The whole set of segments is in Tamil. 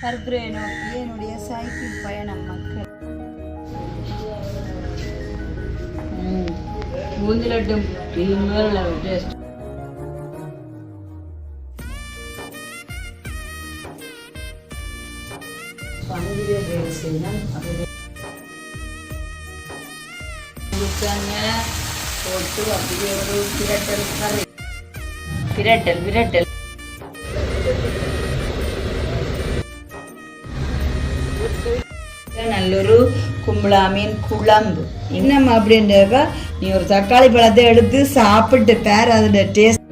கருத்துரையை என்னுடைய சைக்கிள் பயணம் மக்கள். முந்திலட்டும் டேஸ்ட் போட்டு அப்படியே ஒரு பிரட்டல் விரட்டல். மீன் குழம்பு. இன்னும் அப்படின்றப்ப நீ ஒரு தக்காளி பழத்தை எடுத்து சாப்பிட்டு பேர் அதோட டேஸ்ட்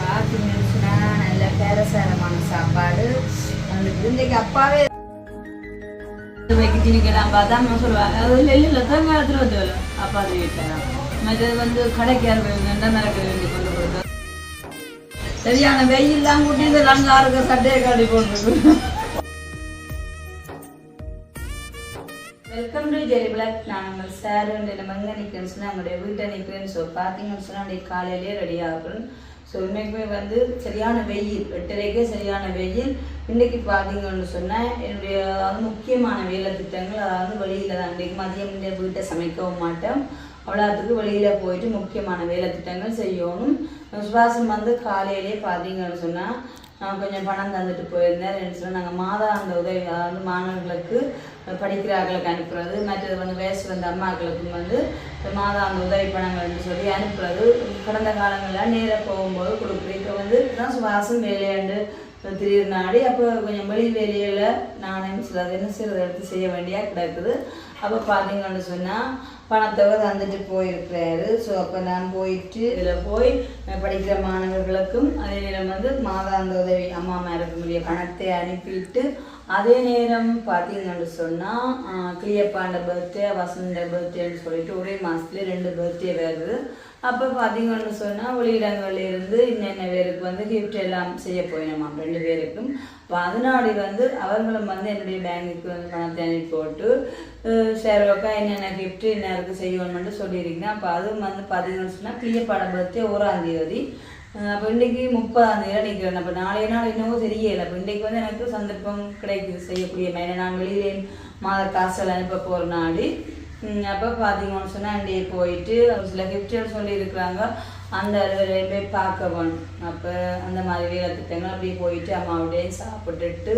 பார்த்தீங்கன்னா நல்ல பேரசாரமான சாப்பாடு அப்பாவே பார்த்தா அம்மா சொல்லுவாங்க அது இல்லை இல்லை தான் காலத்தில் வந்து அப்பா அது வீட்டில் மற்றது வந்து கடைக்கார வேண்டாம் மிளகு வேண்டி கொண்டு கொடுத்தோம் சரியான வெயில்லாம் கூட்டி இந்த லங்காருக்கு சட்டையை காட்டி போட்டு டு ஜெரி பிளாக் நான் நம்ம சார் நம்ம எங்கே நிற்கிறேன்னு சொன்னால் நம்மளுடைய வீட்டை நிற்கிறேன்னு ஸோ பார்த்தீங்கன்னு சொன்னால் அன்றைக்கு காலையிலே ரெடி ஆகணும் ஸோ இன்றைக்குமே வந்து சரியான வெயில் எட்டரைக்கே சரியான வெயில். இன்றைக்கு பார்த்தீங்கன்னு சொன்னால் என்னுடைய அதாவது முக்கியமான வேலை திட்டங்கள். அதாவது வெளியில் தான் இன்றைக்கு மதியம் இந்த வீட்டை சமைக்கவும் மாட்டோம். அவ்வளோத்துக்கு வெளியில் போயிட்டு முக்கியமான வேலை திட்டங்கள் செய்யணும். சுவாசம் வந்து காலையிலே பார்த்தீங்கன்னு சொன்னால் கொஞ்சம் பணம் தந்துட்டு போயிருந்தேன். ரெண்டு சொன்னால் நாங்கள் மாதா அந்த உதவி அதாவது மாணவர்களுக்கு படிக்கிறார்களுக்கு அனுப்புறது மற்றது வந்து வயசு வந்த அம்மாக்களுக்கும் வந்து மாதா அந்த உதவி பணங்கள்னு சொல்லி அனுப்புறது. கடந்த காலங்களில் நேராக போகும்போது கொடுக்குறது இப்போ வந்து தான் சுவாசம் வேலையாண்டு திடீர் நாடி அப்போ கொஞ்சம் வெளி வேலையில் நாணயம் சில அது என்ன செய்யறது எடுத்து செய்ய வேண்டியா கிடக்குது. அப்போ பார்த்தீங்கன்னு சொன்னால் பணத்தொகை தந்துட்டு போயிருக்கிறாரு. ஸோ அப்போ நான் போயிட்டு இதில் போய் படிக்கிற மாணவர்களுக்கும் அதே நேரம் வந்து மாதாந்த உதவி அம்மா மேரக்கூடிய பணத்தை அனுப்பிட்டு அதே நேரம் பார்த்தீங்கன்னு சொன்னால் கிளியப்பாண்ட பர்த்டே வசந்த பர்த்டேன்னு சொல்லிட்டு ஒரே மாதத்துலேயே ரெண்டு பர்த்டே வருது. அப்போ பார்த்தீங்கன்னு சொன்னால் வெளியிடங்கள்ல இருந்து இன்னென்ன பேருக்கு வந்து கிஃப்ட் எல்லாம் செய்ய போயினோமா ரெண்டு பேருக்கும். அப்போ அதனாடி வந்து அவர்களும் வந்து என்னுடைய பேங்குக்கு வந்து பணத்தை அனுப்பி போட்டு அஹ் என்னென்ன கிஃப்ட் இன்னாருக்கு செய்யணும்னு சொல்லியிருக்கேன் அப்போ அதுவும் வந்து பார்த்தீங்கன்னு சொன்னால் கிளியப்பாட பற்றி ஓராம் தேதி. அப்போ இன்றைக்கி முப்பதாம் தேதி நிற்கிறேன் அப்போ நாளைய நாள் என்னவோ தெரியலை. அப்போ இன்றைக்கு வந்து எனக்கு சந்தர்ப்பம் கிடைக்குது செய்யக்கூடிய மேலே. நான் வெளியிலே மாத காசெல்லாம் அனுப்ப போகிற நாடி அப்போ பார்த்தீங்கன்னு சொன்னால் அண்டையே போயிட்டு ஒரு சில கிஃப்ட்கள் சொல்லியிருக்கிறாங்க. அந்த ரெண்டு போய் பார்க்க வேணும் அப்போ அந்த மாதிரி வேலை திட்டங்கள் அப்படியே போயிட்டு அம்மாவிட்டையும் சாப்பிட்டுட்டு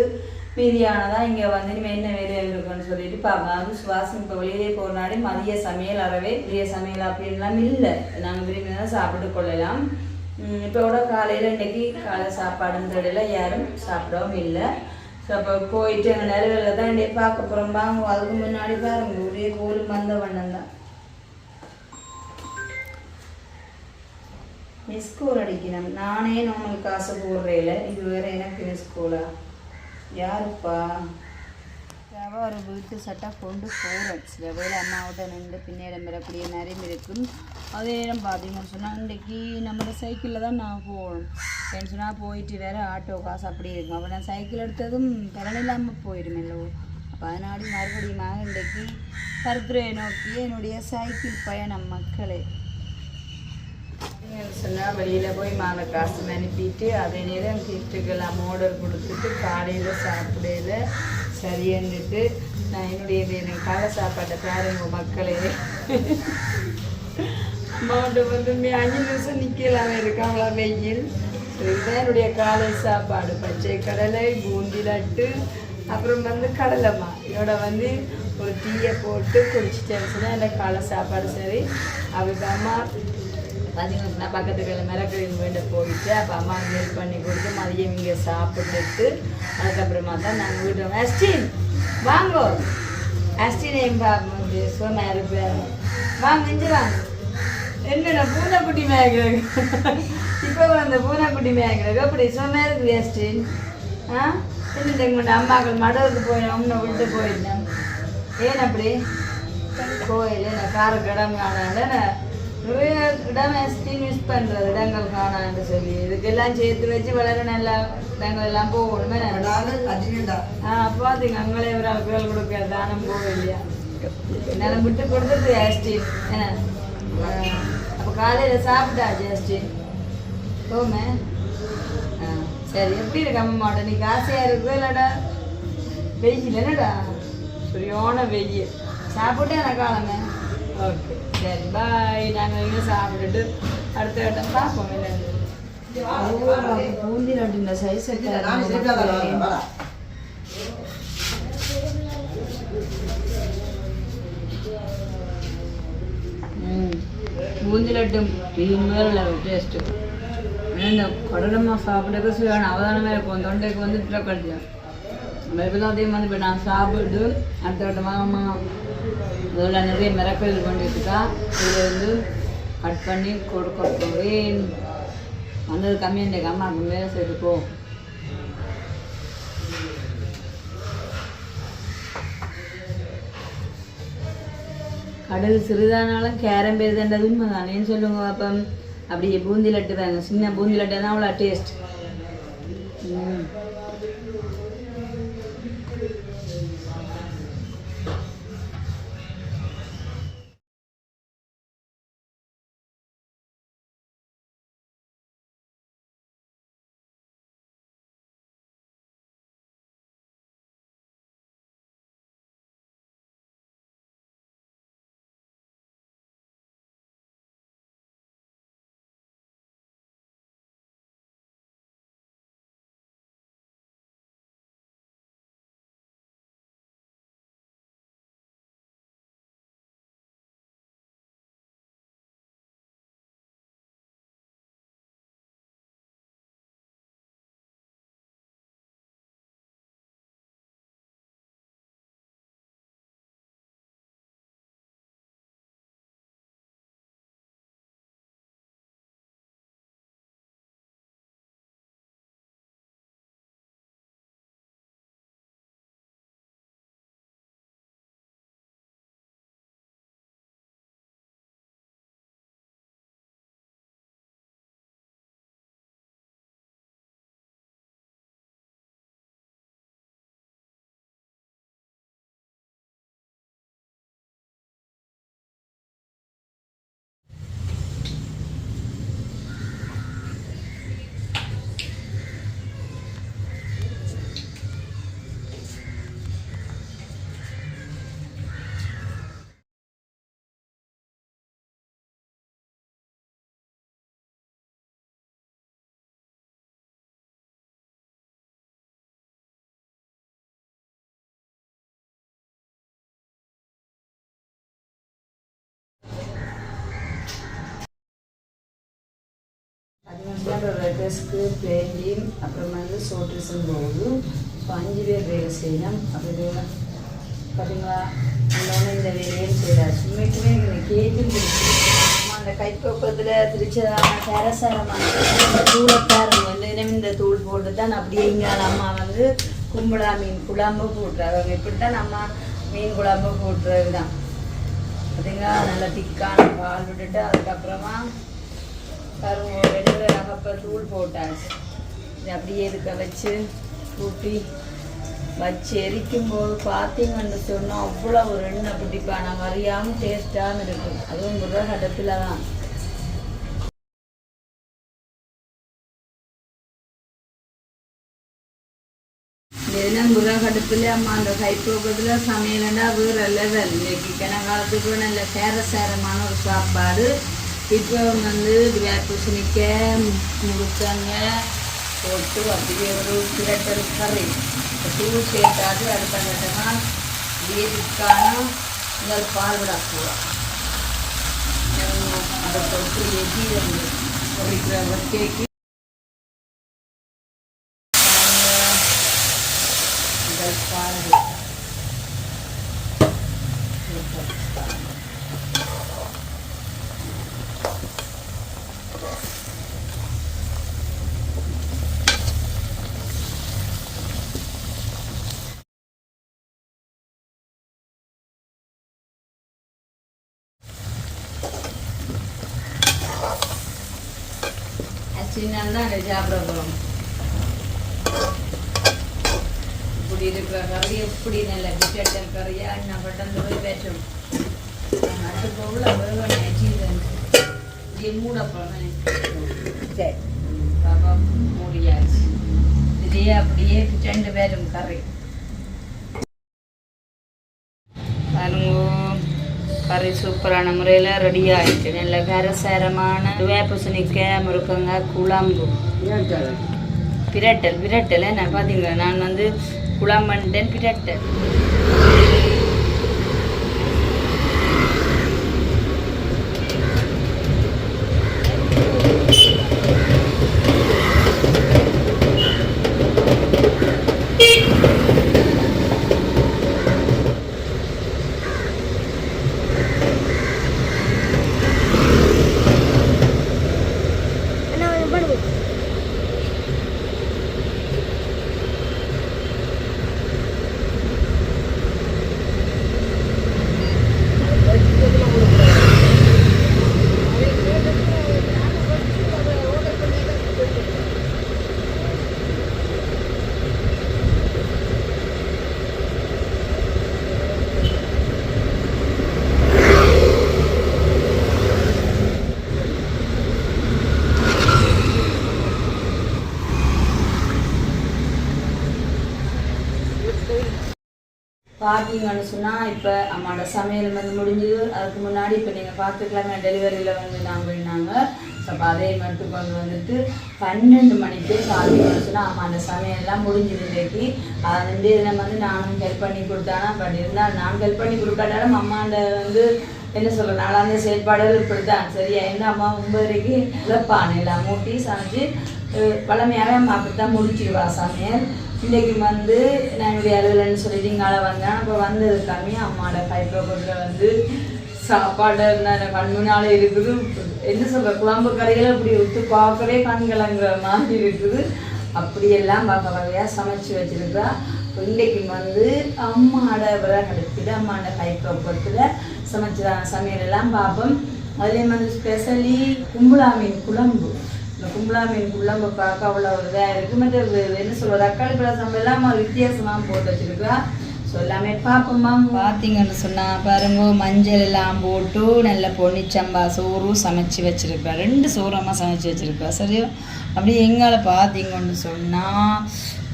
மீதியானதான் இங்கே வந்து இனிமேல் என்ன வேலை இருக்குன்னு சொல்லிட்டு பார்க்கலாம் அது சுவாசம் இப்போ வெளியிலே போகிற மதிய சமையல் அறவே பெரிய சமையல் அப்படின்லாம் இல்லை. நாங்கள் விரும்பி தான் சாப்பிட்டு கொள்ளலாம். இப்போ கூட காலையில் இன்றைக்கி காலை சாப்பாடுன்ற இடையில யாரும் சாப்பிடவும் இல்லை. ஸோ அப்போ போயிட்டு எங்கள் நிலவில் தான் என்னை பார்க்க போகிறோம் வாங்க அதுக்கு முன்னாடி பாருங்க. ஒரே கோல் மந்த வண்ணம் தான். மிஸ் கோல் அடிக்கணும். நானே நம்மளுக்கு காசு போடுறேல. இது வேற எனக்கு மிஸ் கோலா யாருப்பா? ஒரு வீட்டு சட்டை கொண்டு போகிறேன் சில வேலை அம்மாவோட நின்று பின்னேடம் பெறக்கூடிய நேரம் இருக்கும். அதே நேரம் பார்த்தீங்கன்னு சொன்னால் இன்றைக்கி நம்மளோட சைக்கிளில் தான் நான் போகணும் டென்ஷனாக சொன்னால் போயிட்டு வேறு ஆட்டோ காசு அப்படி இருக்கும். அப்போ நான் சைக்கிள் எடுத்ததும் பலன் இல்லாமல் போயிடுமல்லோ அப்போ அதனாடி மறுபடியும் இன்றைக்கு கருத்துரையை நோக்கி என்னுடைய சைக்கிள் பயணம் மக்களே. சொன்னால் வெளியில் போய் மாலை காசு அனுப்பிட்டு அதே நேரம் கிஃப்ட்டுக்கெல்லாம் ஆர்டர் கொடுத்துட்டு காலையில் சாப்பிடையில சரின்னுட்டு நான் என்னுடைய வேணும் காலை சாப்பாட்டை பாருங்க மக்களே. அம்மாவோட வந்து அஞ்சு நிமிஷம் நிற்கலாமே இருக்காங்களா வெயில் இதுதான் என்னுடைய காலை சாப்பாடு பச்சை கடலை பூந்தி லட்டு அப்புறம் வந்து கடலைமா இதோட வந்து ஒரு டீயை போட்டு குடிச்சிட்டேன்னு எனக்கு காலை சாப்பாடு சரி. அதுக்கு அம்மா பார்த்தீங்கன்னா பக்கத்துக்கு மிளகு வேண்ட போயிட்டு அப்போ அம்மா ஹெல்ப் பண்ணி கொடுத்து மதியம் இங்கே சாப்பிட்டுட்டு அதுக்கப்புறமா தான் நாங்கள் வீட்டு அஸ்டின் வாங்கோ. அஸ்டின் என் பார்க்க இருப்பேன் வாங்க இஞ்சி வாங்க என்னென்ன பூனை குட்டி மேய்க்கிறது இப்போ அந்த பூனைக்குட்டி மேய்க்கிறது அப்படி சோமா இருக்குது அஸ்டின் ஆ? என்ன எங்கள்கிட்ட அம்மாக்கள் மடவுக்கு போய் அம்மா விட்டு போயிருந்தேன் ஏன் அப்படி? கோயில் நான் காருக்கு இடம் காணாத நிறைய இடம் எஸ்டி மிஸ் பண்ணுறது இடங்கள் காணான்னு சொல்லி. இதுக்கெல்லாம் சேர்த்து வச்சு வளர நல்லா இடங்கள் எல்லாம் போகணுமே ஆ பார்த்தீங்க அங்களே ஒரு ஆட்கள் கொடுக்க தானம் போக இல்லையா என்னால் விட்டு கொடுத்துட்டு எஸ்டி என்ன? அப்போ காலையில் சாப்பிட்டாச்சு எஸ்டி போமே. ஆ சரி எப்படி இருக்கு அம்மா மாட்டோம் நீ ஆசையா இருக்கு இல்லடா? வெயில் என்னடா சரியான வெயில். சாப்பிட்டு எனக்கு காலங்க ஓகே சரி பாய் நாங்கள் இங்கே சாப்பிட்டுட்டு அடுத்த கட்டம் பார்ப்போம் என்ன பூந்தி லட்டு இந்த சைஸ் பூந்தி லட்டும் இது மேல டேஸ்ட்டு இந்த கடலம்மா சாப்பிட்றதுக்கு சுயான அவதானமாக இருக்கும். தொண்டைக்கு வந்து கழிச்சேன் எல்லாத்தையும் வந்து இப்போ நான் சாப்பிட்டு அடுத்த கட்டமாக அம்மா நிறைய மிரக்கல் கொண்டுட்டுக்கா இதில் வந்து கட் பண்ணி கொடுக்க வந்தது கம்மியாக இந்த அம்மாவுக்கு மேலே சேர்த்துக்கோ கடல் சிறிதானாலும் கேரம் பெரிதன்றது உண்மைதானேன்னு சொல்லுங்க அப்போ அப்படியே பூந்தி லட்டு தாங்க சின்ன பூந்தி லட்டு தான் அவ்வளோ டேஸ்ட் அது வந்து ரெட் ட்ரெஸ்க்கு அப்புறம் வந்து சோட்ரிசன் போகுது. இப்போ அஞ்சு பேர் வேலை செய்யலாம் அப்படி பார்த்தீங்களா இன்னொன்று இந்த வேலையும் செய்கிறார் உண்மைக்குமே எனக்கு கேட்கும் அந்த கைப்பக்கத்தில் திருச்சதான கேரசாரமான தூளக்காரங்க வந்து இனிமே இந்த தூள் போட்டு தான் அப்படியே இங்கே அம்மா வந்து கும்பலா மீன் குழம்பு போட்டுறாங்க அவங்க இப்படி தான் நம்ம மீன் குழம்பு போட்டுறது தான் பார்த்தீங்களா நல்லா திக்கான பால் விட்டுட்டு அதுக்கப்புறமா கரும்பு ரெண்டு ரகப்ப தூள் போட்டாச்சு. இது அப்படியே இருக்க வச்சு கூட்டி வச்சு எரிக்கும் போது பார்த்தீங்கன்னு சொன்னால் அவ்வளோ ஒரு எண்ணெய் பிடிப்பான மாதிரியாகவும் டேஸ்டாகவும் இருக்கும் அதுவும் முருக கடத்தில் தான். என்ன முருகடுப்பில் அம்மா அந்த கைப்போக்கத்தில் சமையலண்டா வேறு லெவல் இன்னைக்கு கிணங்காலத்துக்கு நல்ல சேர சேரமான ஒரு சாப்பாடு. இப்போ வந்து வேப்பூசணிக்காய் முடிச்சாங்க. போட்டு அப்படியே ஒரு பிரட்டல் கறி தூள் சேர்த்தாது அது பண்ணிட்டோம்னா அப்படியே திக்கான முதல் பால் விட போகிறோம் அதை போட்டு எதி ஒரு கேக்கு வக்கைக்கு முதல் பால் விட்டு சின்னால் தான் அதை சாப்பிட போகிறோம் இப்படி இருக்கிற கறி எப்படி நல்ல பிட்டல் கறியா அண்ணன் பட்டம் போய் பேசும். அது போகல வேகணும் சீசன் இது மூட போகிறேன் சரி. பாப்பா மூடியாச்சு. இதுலேயே அப்படியே ரெண்டு பேரும் கறி பாருங்க மாதிரி சூப்பரான முறையில் ரெடி ஆயிடுச்சு. நல்ல கரசாரமான வேப்பசனிக்காய் முருக்கங்காய் குழம்பு. பிரட்டல் பிரட்டல். என்ன பார்த்தீங்களா? நான் வந்து குழம்புட்டேன் பிரட்டல். பார்த்தீங்கன்னு சொன்னால் இப்போ அம்மாவோட சமையல் வந்து முடிஞ்சது. அதுக்கு முன்னாடி இப்போ நீங்கள் பார்த்துக்கலாமே டெலிவரியில் வந்து நாங்கள் போயிருந்தாங்க. ஸோ அப்போ அதே மட்டும் கொண்டு வந்துட்டு பன்னெண்டு மணிக்கு பார்த்தீங்கன்னு சொன்னால் அம்மா அந்த சமையல்லாம் முடிஞ்சது இன்றைக்கு அது வந்து இதில் வந்து நானும் ஹெல்ப் பண்ணி கொடுத்தானா. பட் இருந்தால் நான் ஹெல்ப் பண்ணி கொடுக்காட்டாலும் அம்மாண்ட வந்து என்ன சொல்ற நாளாந்த செயல்பாடுகள் இப்படித்தான். சரியா? என்ன அம்மா ஒன்பதரைக்கு இழப்பான் எல்லாம் மூட்டி சமைச்சு பழமையாக பழமையாகவே அம்மா அப்படித்தான் முடிச்சிடுவா சமையல். இன்னைக்கு வந்து நான் என்னுடைய அலுவலன்னு சொல்லிட்டு இங்கால வந்தேன். அப்போ வந்தது கம்மி. அம்மாவோட கைப்பக்கத்தில் வந்து சாப்பாடு என்ன இருக்குது. என்ன சொல்ற குழம்பு கறிகளை இப்படி விட்டு பார்க்கவே கண் கலங்குற மாதிரி இருக்குது. அப்படியெல்லாம் பார்க்க வகையாக சமைச்சு வச்சிருக்கா. இன்னைக்கு வந்து அம்மாவோட விறகடுப்பில் அம்மாவோட கைப்பக்கத்தில் சமைச்சதான சமையல் எல்லாம் பார்ப்போம். அதே மாதிரி ஸ்பெஷலி கும்பலா மீன் குழம்பு. இந்த கும்பலா மீன் குழம்பு பார்க்க அவ்வளோ ஒரு இதாக இருக்குது மட்டும் என்ன சொல்ற தக்காளி பழம் எல்லாம் வித்தியாசமாக போட்டு வச்சிருக்கா. ஸோ எல்லாமே பார்ப்போம்மா பார்த்தீங்கன்னு சொன்னால் பாருங்க மஞ்சள் எல்லாம் போட்டு நல்ல பொன்னிச்சம்பா சோறும் சமைச்சு வச்சுருப்பா ரெண்டு சோறமாக சமைச்சு வச்சுருப்பா சரியா? அப்படியே எங்களை பார்த்தீங்கன்னு சொன்னால்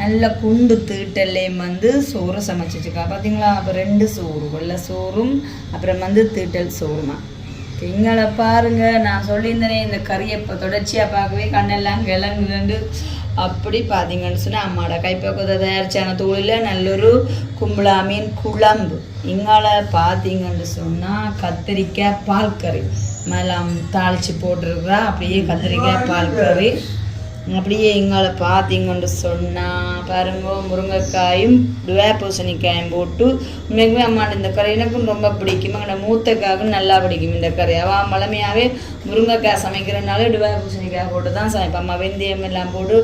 நல்ல குண்டு தீட்டல்லையும் வந்து சோறு சமைச்சு வச்சிருக்கா. பார்த்தீங்களா அப்போ ரெண்டு சோறு வெள்ளை சோறும் அப்புறம் வந்து தீட்டல் சோறுமா. எங்களை பாருங்க நான் சொல்லியிருந்தேனே இந்த கறியை இப்போ தொடர்ச்சியாக பார்க்கவே கண்ணெல்லாம் கிளங்குதுண்டு அப்படி பார்த்தீங்கன்னு சொன்னால் அம்மாவோட கைப்பக்கத்தை தயாரிச்சான தூளில் நல்லொரு கும்பலா மீன் குழம்பு. இங்கால பார்த்தீங்கன்னு சொன்னால் கத்திரிக்காய் பால் கறி மேலாம் தாளித்து போட்டிருக்கிறா அப்படியே கத்திரிக்காய் பால் கறி அப்படியே எங்களை பார்த்தீங்கன்னு சொன்னால் பாருங்க முருங்கைக்காயும் பூசணிக்காயும் போட்டு உண்மைக்குமே அம்மாட்ட இந்த கறி எனக்கும் ரொம்ப பிடிக்கும். எங்கள் மூத்தக்காவுக்கும் நல்லா பிடிக்கும் இந்த கறி அவள் பழமையாகவே முருங்கைக்காய் சமைக்கிறனால பூசணிக்காய் போட்டு தான் சமைப்பாள் அம்மா வெந்தயம் எல்லாம் போட்டு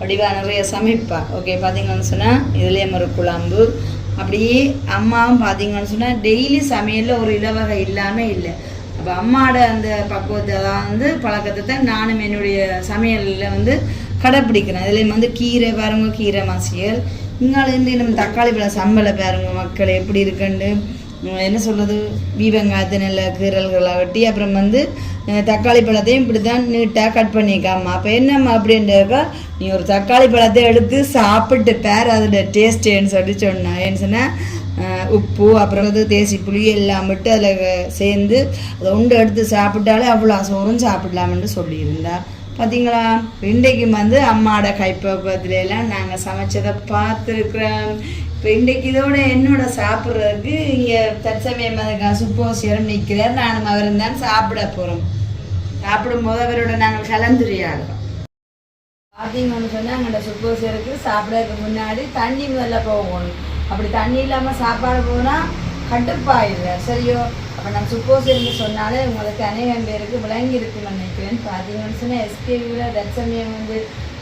வடிவாக நிறைய சமைப்பாள் ஓகே பார்த்தீங்கன்னு சொன்னால் இதுலேயே ஒரு குழம்பு. அப்படியே அம்மாவும் பார்த்தீங்கன்னு சொன்னால் டெய்லி சமையலில் ஒரு இலவகை இல்லாமல் இல்லை. இப்போ அம்மாவோட அந்த பக்குவத்தை தான் வந்து பழக்கத்தை தான் நானும் என்னுடைய சமையலில் வந்து கடைப்பிடிக்கிறேன். இதுலேயும் வந்து கீரை பாருங்க கீரை மசியல். இங்காலேருந்து நம்ம தக்காளி பழம் சம்பளை பாருங்க மக்கள் எப்படி இருக்குன்னு என்ன சொல்கிறது வீவங்காயத்தை நல்ல கீரல்களை வெட்டி அப்புறம் வந்து தக்காளி பழத்தையும் இப்படி தான் நீட்டாக கட் பண்ணிக்காமா அப்போ என்னம்மா அப்படின்றக்கா நீ ஒரு தக்காளி பழத்தை எடுத்து சாப்பிட்டு பேர் அதோட டேஸ்ட்டுன்னு சொல்லி சொன்னா. ஏன்னு சொன்னால் உப்பு அப்புறம் வந்து தேசி புளி எல்லாம் விட்டு அதில் சேர்ந்து அதை உண்டு எடுத்து சாப்பிட்டாலே அவ்வளோ சோறும் சாப்பிடலாம்னு சொல்லியிருந்தா. பார்த்தீங்களா இன்றைக்கு வந்து அம்மாவோட கைப்பக்குவத்துல எல்லாம் நாங்கள் சமைச்சதை பார்த்துருக்குறோம். இப்போ இன்றைக்கு இதோட என்னோட சாப்பிட்றதுக்கு இங்கே தற்சமயம் சுப்போசியரும் நிற்கிறார் நானும் அவரும் தான் சாப்பிட போகிறோம் சாப்பிடும்போது அவரோட நாங்கள் கலந்துரையாடுறோம். பார்த்தீங்கன்னு சொன்னால் எங்களோட சுப்போசியருக்கு சாப்பிட்றதுக்கு முன்னாடி தண்ணி முதல்ல போகணும். அப்படி தண்ணி இல்லாமல் சாப்பாடு போனால் கட்டுப்பாயில்லை சரியோ அப்போ நான் சுப்போசியர்னு சொன்னாலே உங்களுக்கு அநேகம் பேருக்கு விளங்கி இருக்குன்னு நினைக்கிறேன் பார்த்தீங்கன்னு சொன்னால் எஸ்கேவியில் தட்சமயம் வந்து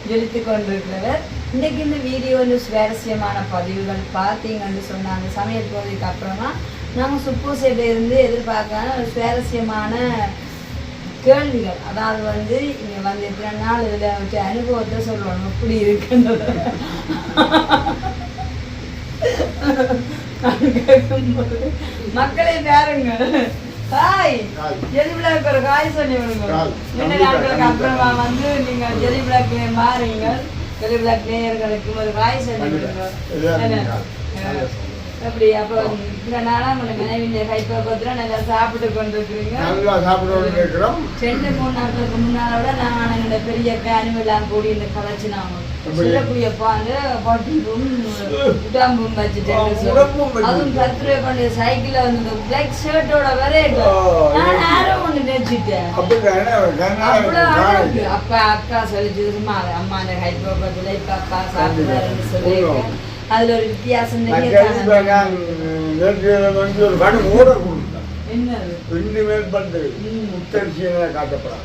ஜொலித்து கொண்டிருக்கிறவர். இன்றைக்கு இந்த வீடியோ வந்து சுவாரஸ்யமான பதிவுகள் பார்த்தீங்கன்னு சொன்னாங்க சமையல் போகிறதுக்கு அப்புறமா நாங்கள் சுப்போசியில இருந்து எதிர்பார்க்காத ஒரு சுவாரஸ்யமான கேள்விகள். அதாவது வந்து இங்கே வந்து எத்தனை நாள் இதில் வச்சு அனுபவத்தை சொல்லணும்? இப்படி இருக்குன்னு. மக்களே பாருங்க. ஹாய். ஜெலி பிளாக் ஒரு காய் சொல்லி விடுங்க. காய். நாட்களுக்கு அப்புறமா வந்து நீங்க ஜெலி பிளாக் மாறுங்க டெலிபிளாக் நேயர்களுக்கு ஒரு வாய் சொல்லுங்க அப்படி அப்போ இந்த நாளா உங்களை மனைவி கைப்பக்கத்தில் நல்லா சாப்பிட்டு கொண்டு இருக்கிறீங்க நல்லா சாப்பிடணும் இருக்கிறோம் ரெண்டு மூணு நாட்களுக்கு முன்னால நான் எங்களோட பெரிய ஃபேனும் எல்லாம் கூடி இந்த கலைச்சு நாம சொல்லக்கூடிய பாங்க பாட்டிலும் உடாம்பும் வச்சுட்டேன். அதுவும் வந்து பிளாக் ஷர்ட்டோட வர நான் ஒன்று நினைச்சிட்டேன் அப்பா அக்கா சொல்லிச்சு சும்மா அம்மா அந்த ஹைட்ரோபத்தில் இப்ப அப்பா சாப்பிடுறாருன்னு சொல்லியிருக்கேன். அதுல ஒரு வித்தியாசம் தெரியாது நேற்று வந்து ஒரு கடு ஓட கொடுத்தேன் என்னது? ரெண்டு மேல் பண்டு ம். முத்தரிசியை காட்டப்படாது.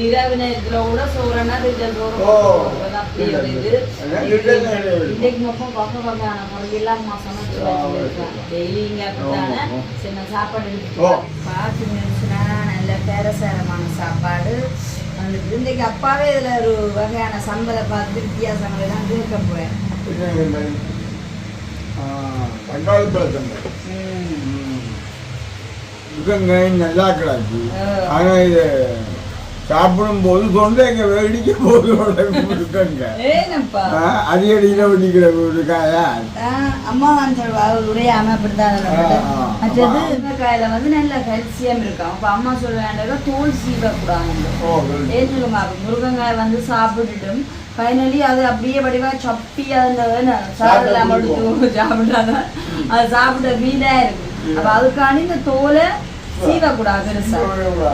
இரவு நேரத்துல கூட சோறனா ரிஜல் சோறு அப்படி ஒரு இது. இன்னைக்கு மட்டும் பக்க பக்கான முறையெல்லாம் அம்மா சமைச்சு வச்சிருக்கேன் டெய்லி இங்க அப்படித்தானே ஆமா. சின்ன சாப்பாடு பார்த்து நினைச்சுனா நல்ல பேரசாரமான சாப்பாடு வந்துட்டு இன்னைக்கு அப்பாவே இதுல ஒரு வகையான சம்பளை பார்த்து வித்தியாசங்களை எல்லாம் கேட்க போறேன் தக்காளி நல்லா கிடாச்சு ஆ. ஆனா இது சாப்பிடும் போது தொண்டைங்க வெடிக்க போது இருக்குங்க அதிகடியில் வெடிக்கிற ஆ, அம்மா தான் சொல்லுவா அம்மா ஆ, ஆ, மற்றது. முருங்கைக்காயில வந்து நல்ல கல்சியம் இருக்கும். அப்ப அம்மா சொல்லுவாங்க தோல் சீவக்கூடாது. ஏன் சொல்லுங்க முருங்கங்காய் வந்து சாப்பிட்டுட்டும். ஃபைனலி அது அப்படியே வடிவா சப்பி அந்த சாதெல்லாம் எடுத்து சாப்பிட்டாங்க அது சாப்பிட்ட வீடா இருக்கு. அப்ப அதுக்காண்டி இந்த தோலை சீவக்கூடாது பெருசா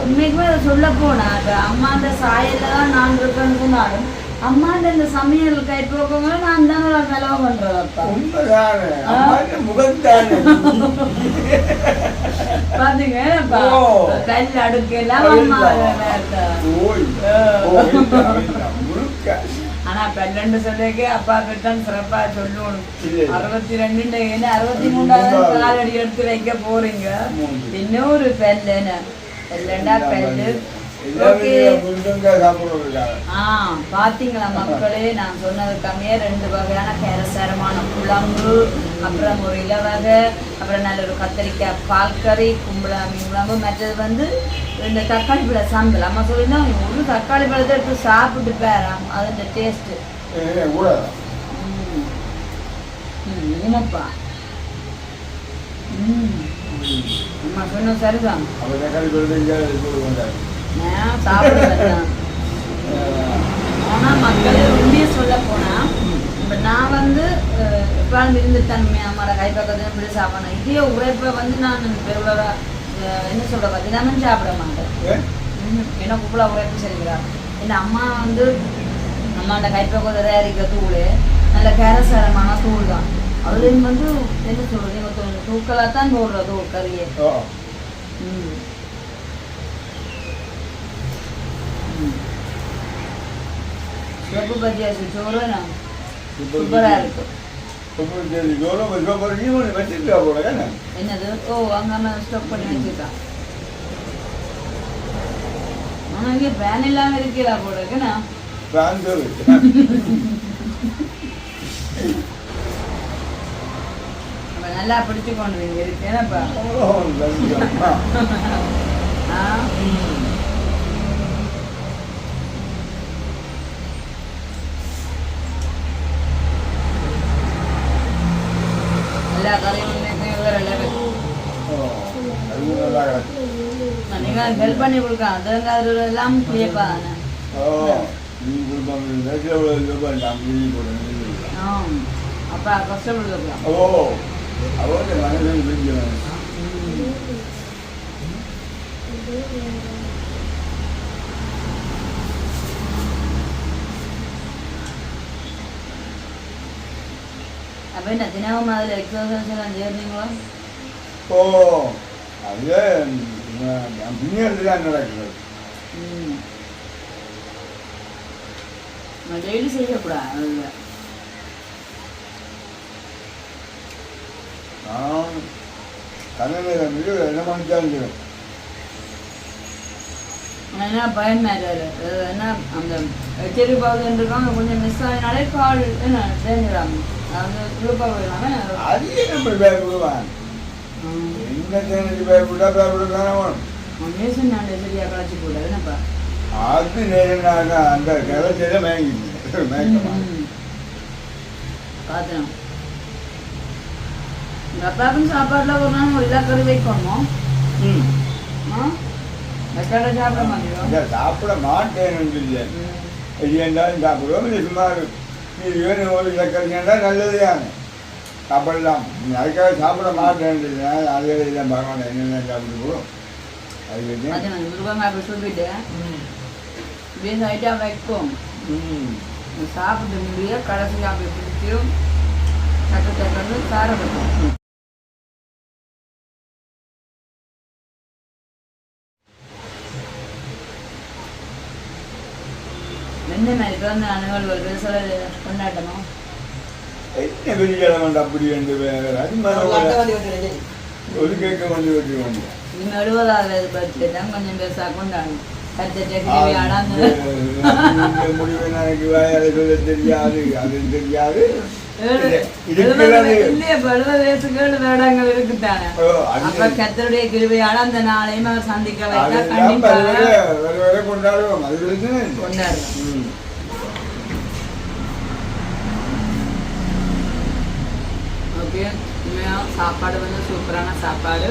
உண்மைக்குமே அதை சொல்ல போனா இப்ப அம்மாண்ட சாயல்ல தான் நான் இருக்கேன்னு சொன்னாலும் அம்மாண்ட இந்த சமையல் கைப்போக்கவங்க நான் தான் ஒரு நிலவு பண்றதப்பா பாத்தீங்க. கல் அடுக்கெல்லாம் அம்மா ஆனா பன்னெண்டு சொல்லிக்கு அப்பா கிட்ட சிறப்பா சொல்லணும். அறுபத்தி ரெண்டு அறுபத்தி மூணாவது காலடி எடுத்து வைக்க போறீங்க. இன்னொரு பெல்லுன்னு பெல்லண்டா பெல்லு. பாத்தீங்களா மக்களே? நான் சொன்னது கம்மியா ரெண்டு வகையான கேரசாரமான குழம்பு அப்புறம் ஒரு இல வகை அப்புறம் நல்ல ஒரு கத்திரிக்காய் பால் கறி கும்பலா மீன் குழம்பு மற்றது வந்து இந்த தக்காளி பழ சாம்பல் அம்மா சொல்லினா ஒரு தக்காளி பழத்தை எடுத்து சாப்பிட்டு பேராம் அதோட டேஸ்ட்டு ஏ, கூட. உமப்பா ம் அம்மா சொன்ன சரிதான். அப்ப தக்காளி பழத்தை இங்கே போட்டு வந்தாரு நான் சாப்பிடுவேன் ஆனா மக்களே உண்மையை சொல்ல போனா இப்ப நான் வந்து உட்கார்ந்து இருந்து தன்மை அம்மாட கைப்பக்கத்துல இப்படி சாப்பிடணும். இதே உழைப்பை வந்து நான் பெருவ என்ன சொல்ற தினமும் சாப்பிட மாட்டேன். எனக்கு இவ்வளோ உழைப்பு செய்கிறா என் அம்மா வந்து அம்மாண்ட கைப்பக்கத்தை தயாரிக்கிற தூள். நல்ல கேரசாரமான தூள் தான் அதுலேயும் வந்து என்ன சொல்றது இவங்க தூக்கலாக தான் போடுறது கறியை. ஓ. ம் சிவப்பு பத்தியாச்சு சோறு நான் சூப்பராக இருக்கும் இப்போ சரி கௌரவ இப்போ ஈவன் வச்சுருக்கா போல என்ன என்னது ஓ அங்கே ஸ்டாக் பண்ணி வச்சுருக்கான் ஆனால் இங்கே ஃபேன் இல்லாமல் இருக்கீங்களா போல இருக்குண்ணா நம்ம நல்லா பிடிச்சு கொண்டு இங்கே இருக்கு ஏன்னாப்பா ஆ எல்லா கறியும் இன்னைக்கு வேற level. நான் நீங்க ஹெல்ப் பண்ணி கொடுக்கலாம் அதுங்க அது எல்லாம் கிளியப்பா தானே ஆ அப்போ கஷ்டப்படுக்கலாம் ஓ அவங்க மனதில் பிடிக்கணும் அப்போ என்ன தினமும் அதில் எக்ஸசைஸ் எல்லாம் சேர்ந்தீங்களா ஓ அது பின்னாடி தான் நடக்குது டெய்லி செய்யக்கூடாது நான் என்ன ஏன்னா பயன் மேலே என்ன அந்த எச்சரி பகுதின்றாங்க கொஞ்சம் மிஸ் ஆகினாலே கால் என்ன டேஞ்சராகும் அது குழுப்பாக அது நம்ம என்ன தேனிக்கு பயப்பட்டா பயப்படத்தானே வேணும். மேசன் நான் சரியாக கழிச்சு போடாது என்னப்பா? அது நேரம் அந்த கதைச்சல மயங்கிட்டு மயக்கமா பார்த்தேன் எங்கள் அப்பாவுக்கும் சாப்பாட்டில் ஒரு நாள் ஒரு இலக்கறி வைக்கணுமோ ம். ஆ? வெக்காட சாப்பிட இதை சாப்பிட மாட்டேன்னு இல்லை இருந்தாலும் சாப்பிடுவோம் சும்மா இது வேணும் ஒரு இலக்கறிஞா நல்லது தானே. சாப்பிடலாம். நீ அதுக்காக சாப்பிட மாட்டேன் அதே தான் பரவாயில்ல என்னென்ன சாப்பிடுவோம் அது வந்து அது நான் முருகங்காய் அப்படி சொல்லிட்டு வைக்கும் சாப்பிட்டு முடிய கடைசி அப்படி பிடிச்சி டக்கு டக்குன்னு சார வைக்கும் என்ன மாதிரி அணுகள் ஒரு சில கொண்டாட்டணும் என்ன வெள்ளிக்கிழமை அப்படி என்று வேற ஒரு கேட்க வந்து வெட்டி இனிமே எழுபதாவது பர்த்டே தான் கொஞ்சம் பெருசாக கொண்டாடணும் முடிவு எனக்கு சொல்ல தெரியாது அது தெரியாது கத்தருடைய கிருபையால அந்த நாளையும் அவர் சந்திக்க வைத்தா கொண்டாடுவோம் ஓகே இனிமேல் சாப்பாடு வந்து சூப்பரான சாப்பாடு.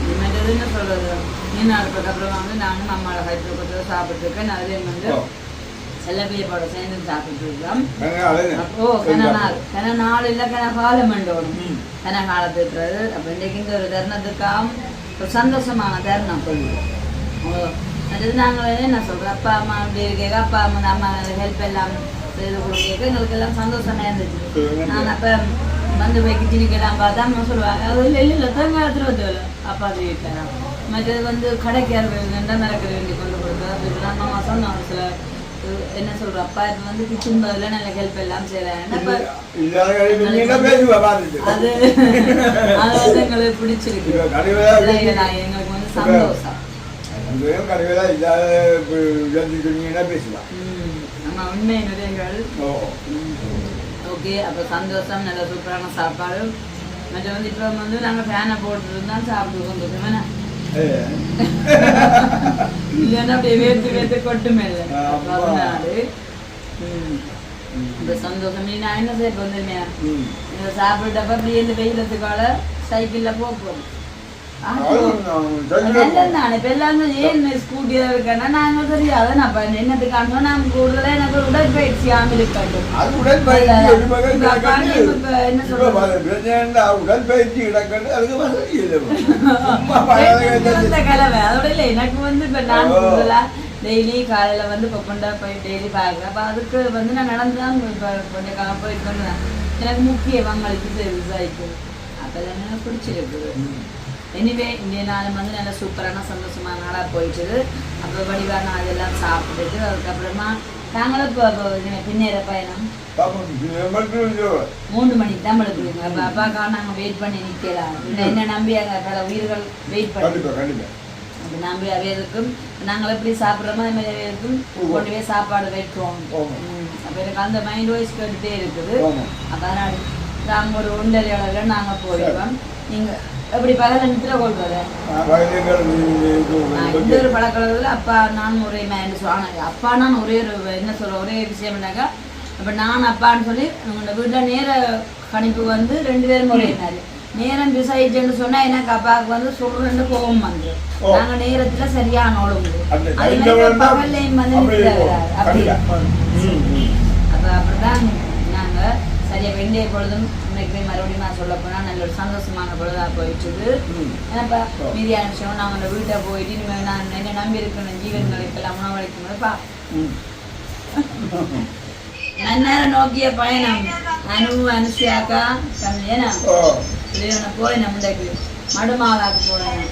இனிமேல் என்ன சொல்றது? மீன் அதுக்கப்புறம் வந்து நானும் அம்மாவோட கைப்பற்றி சாப்பிட்டுருக்கேன். அதே வந்து செல்லப்பியப்போட சேர்ந்து சாப்பிட்டு இருக்கோம் அதனால என்ன? ஓ கன நாள். கன நாள் இல்லை கன காலம் வேண்டோடும் ம். கன காலத்துக்குறது அப்போ இன்றைக்கு இந்த ஒரு தருணத்துக்காம் ஒரு சந்தோஷமான தருணம் சொல்லுவோம் அது நாங்கள் என்ன சொல்கிறோம் அப்பா அம்மா அப்படி இருக்க அப்பா அம்மா அம்மா ஹெல்ப் எல்லாம் செய்து கொடுக்க எங்களுக்கு எல்லாம் சந்தோஷமா இருந்துச்சு நான் அப்போ வந்து போய் கிச்சனுக்கெல்லாம் பார்த்தா அம்மா சொல்லுவாங்க அது இல்லை இல்லை தேங்காய் தேங்காயத்தில் வந்து அப்பா வீட்டில் மற்றது வந்து கடைக்கார வேண்டாம் மிளகு வேண்டி கொண்டு கொடுக்க அப்படிலாம் அம்மா சொன்னாங்க சில என்ன சொல்ற அப்பா இது வந்து கிச்சன் பதில நல்ல ஹெல்ப் எல்லாம் செய்யறாங்க அது அது வந்து எங்களுக்கு பிடிச்சிருக்கு எங்களுக்கு வந்து சந்தோஷம் அங்கேயும் இல்லாத இப்ப பேசலாம் ம், நம்ம உண்மை நிறைகள் ஓகே அப்போ சந்தோஷம் நல்ல சூப்பரான சாப்பாடு. மற்ற வந்து இப்போ வந்து நாங்கள் ஃபேனை கொண்டிருக்கோம். என்ன? ஏ. இல்லைன்னா அப்படியே வேர்த்து வேர்த்து கொட்டுமே இல்லை ஆமா. இந்த சந்தோஷம். நீ நான் என்ன செய்ய. இதை சாப்பிட்டப்ப அப்படியே இந்த வெயிலத்துக்கால சைக்கிளில் போக போகிறோம் நல்லதானே இப்போ எல்லாம் ஏன் ஸ்கூட்டியில் இருக்கேன்னா நாங்கள் தெரியாது. நான் இப்போ என்னத்துக்கானோ நான் கூடுதலாக எனக்கு அது உடற்பயிற்சி. வந்த கலவை? அதோட இல்லை எனக்கு வந்து இப்போ நான் ஓ. கூடுதலா டெய்லி காலையில் வந்து இப்போ கொண்டா போய் டெய்லி பார்க்குறேன். அப்போ அதுக்கு வந்து நான் நடந்து தான் கொஞ்சம் காலம் போயிட்டு வந்தேன். எனக்கு முக்கிய விவசாயிக்கு அப்போ எனக்கு பிடிச்சிருக்குது. எனிவே இன்றைய நாள் வந்து நல்ல சூப்பரான சந்தோஷமான நாளாக போயிட்டுது. அப்புறம் வடிவான அதெல்லாம் சாப்பிட்டுட்டு அதுக்கப்புறமா நாங்களும் இப்போ பின்னேற பயணம்? மூணு மணிக்கு தான் படுக்குறீங்க அப்போ அப்பாக்காக நாங்கள் வெயிட் பண்ணி நிற்கலாம் என்ன நம்பி அங்கே பல உயிர்கள் வெயிட் பண்ணி கண்டிப்பா, கண்டிப்பா. அப்போ நம்பி அவையதுக்கும் நாங்கள் எப்படி சாப்பிட்றோமோ அது மாதிரி அவையதுக்கும் கொண்டு போய் சாப்பாடு வைக்கிறோம். அப்போ எனக்கு அந்த மைண்ட் வாய்ஸ் கேட்டுகிட்டே இருக்குது. அப்போ அதனால் நாங்கள் ஒரு ஒன்றரை அளவில் நாங்கள் போயிடுவோம் நீங்கள் எப்படி பகல இது நான் இந்த ஒரு பழக்கத்தில் அப்பா நான் ஒரே சொல்லுவாங்க அப்பா நான் ஒரே ஒரு என்ன சொல்ற ஒரே விஷயம்னாக்கா அப்போ நான் அப்பான்னு சொல்லி உங்களோட வீட்டில் நேர கணிப்பு வந்து ரெண்டு பேரும் மாதிரி. நேரம் விசாரிச்சுன்னு சொன்னா எனக்கு அப்பாவுக்கு வந்து சொல்றேன்னு கோபம் வந்து. நாங்க நேரத்துல சரியான மாதிரி விழுந்தா பகல்லையும் வந்து. அப்படி. அப்போ அப்படிதான் நாங்க சரியா வெண்டிய பொழுதும் இன்னைக்கு மறுபடியும் நான் சொல்ல போனா நல்ல ஒரு சந்தோஷமான பொழுதா போயிட்டுது. ஓ. மீதியான விஷயம் நாங்கள் அந்த வீட்டை போயிட்டு இனிமேல் நான் என்ன நம்பி இருக்கிற ஜீவன்களுக்கெல்லாம் உணவளிக்கும் போதுப்பா ம். நன்னேரம் நோக்கிய பயணம். அனு அனுஷியாக்கா ஏன்னா? போய் நம்மளுக்கு மடுமாலாக்கு போனேன்.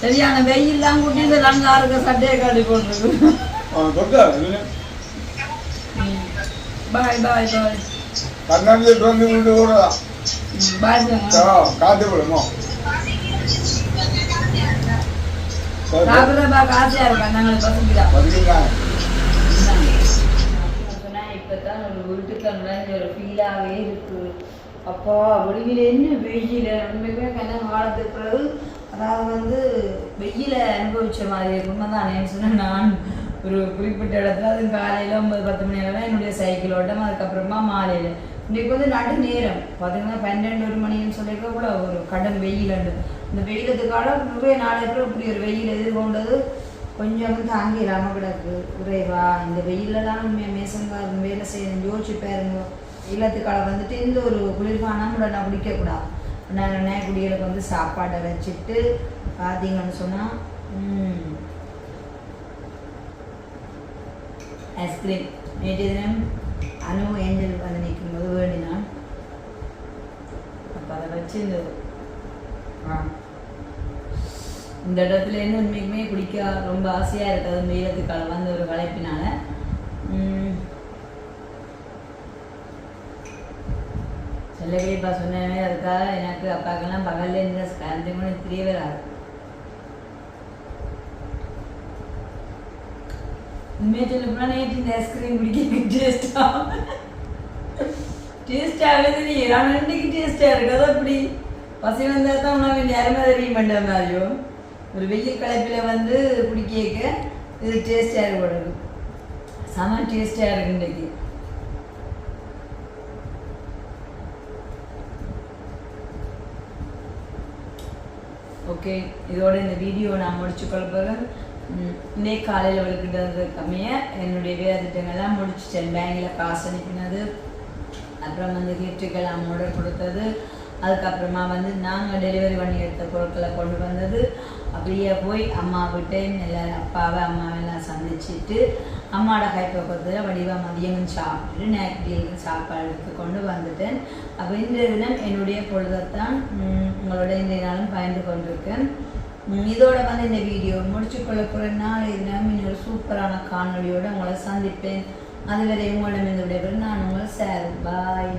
சரியான வெயில்லாம் கூட்டி இந்த லங்காருக்கு சட்டையை கட்டி போட்டுருக்கு? பாய் பாய் பாய். இருக்கா நாங்கள் பசங்க பார்த்தீங்களா சொன்னா இப்பதான் ஒரு நுழைஞ்ச ஒரு ஃபீலாகவே இருக்கு. அப்பா வெளியில என்ன வெயில? உண்மைக்குமே கண்ணன் காலத்துக்கு பிறகு அதாவது வந்து வெயில அனுபவிச்ச மாதிரி உண்மைதான் சொன்னா நான் ஒரு குறிப்பிட்ட இடத்துல அது காலையில் ஒன்பது பத்து மணி அளவு என்னுடைய சைக்கிள் ஓட்டம். அதுக்கப்புறமா மாலையில. இன்றைக்கு வந்து நடு நேரம். பார்த்தீங்கன்னா பன்னெண்டு ஒரு மணின்னு சொல்லியிருக்க கூட ஒரு கடன் வெயில் அண்டு இந்த வெயிலத்துக்காக நிறைய நாளை பேர் இப்படி ஒரு வெயில் எதிர்கொண்டது கொஞ்சம் வந்து தாங்கி இல்லாமல் கிடக்கு. குறைவா இந்த வெயிலெல்லாம் உண்மையாக மேசங்காரங்க வேலை செய்யணும் யோசிச்சு பாருங்க. இல்லத்துக்கால வந்துட்டு இந்த ஒரு குளிர்பானம் கூட நான் குடிக்கக்கூடாது. நான் என்ன குடிகளுக்கு வந்து சாப்பாடை வச்சுட்டு பார்த்தீங்கன்னு சொன்னால் ஐஸ்கிரீம் நேற்று தினம் அனு ஏஞ்சல் வந்து நிற்கும் போது வேண்டினான். அப்போ அதை வச்சு இந்த ஆ. இந்த இடத்துல இருந்து உண்மைக்குமே குடிக்க ரொம்ப ஆசையாக இருக்காது வெயிலத்துக்கால வந்து ஒரு வளைப்பினால உம், இப்போ சொன்னேன் அதுக்காக எனக்கு அப்பாக்கெல்லாம் பகல்ல இந்த கரண்ட் கூட தெரிய வராது. உண்மையை சொல்ல போனால் நேற்று இந்த ஐஸ்கிரீம் குடிக்க டேஸ்டாக டேஸ்டாகவே தெரியும் ஆனால் இன்றைக்கு டேஸ்டாக இருக்குது அப்படி பசி வந்தால் தான் உணவு நேரமாக தெரிய மாட்டேன் மாதிரியோ. ஒரு வெயில் கலப்பில் வந்து குடிக்க இது டேஸ்டாக இருக்கக்கூடாது செம டேஸ்டாக இருக்கு இன்றைக்கு ஓகே இதோட இந்த வீடியோ நான் முடிச்சு கொள்பவன் இன்னைக்கு காலையில் விழுக்கிட்டது கம்மிய. என்னுடைய வேலை திட்டங்கள்லாம் முடிச்சிட்டேன். பேங்கில் காசு அனுப்பினது அப்புறம் வந்து கிஃப்ட்டுக்கெல்லாம் ஆர்டர் கொடுத்தது. அதுக்கப்புறமா வந்து நாங்கள் டெலிவரி பண்ணி எடுத்த பொருட்களை கொண்டு வந்தது. அப்படியே போய் அம்மா விட்டு எல்லாரும் அப்பாவை அம்மாவை எல்லாம் சந்திச்சுட்டு அம்மாவோட கைப்பக்கத்தில் வடிவாக மதியம் சாப்பிட்டுட்டு நேரடியாக சாப்பாடு எடுத்து கொண்டு வந்துட்டேன். அப்போ இந்த தினம் என்னுடைய பொழுதைத்தான் உங்களோட இந்த நாளும் பயந்து கொண்டிருக்கேன். இதோட வந்து இந்த வீடியோ முடிச்சுக்கொள்ள போகிற நாளை தினம் இன்னொரு சூப்பரான காணொலியோடு உங்களை சந்திப்பேன். அதுவரை உங்களிடம் இந்த விடைபெறும். நான் உங்களை சார் பாய்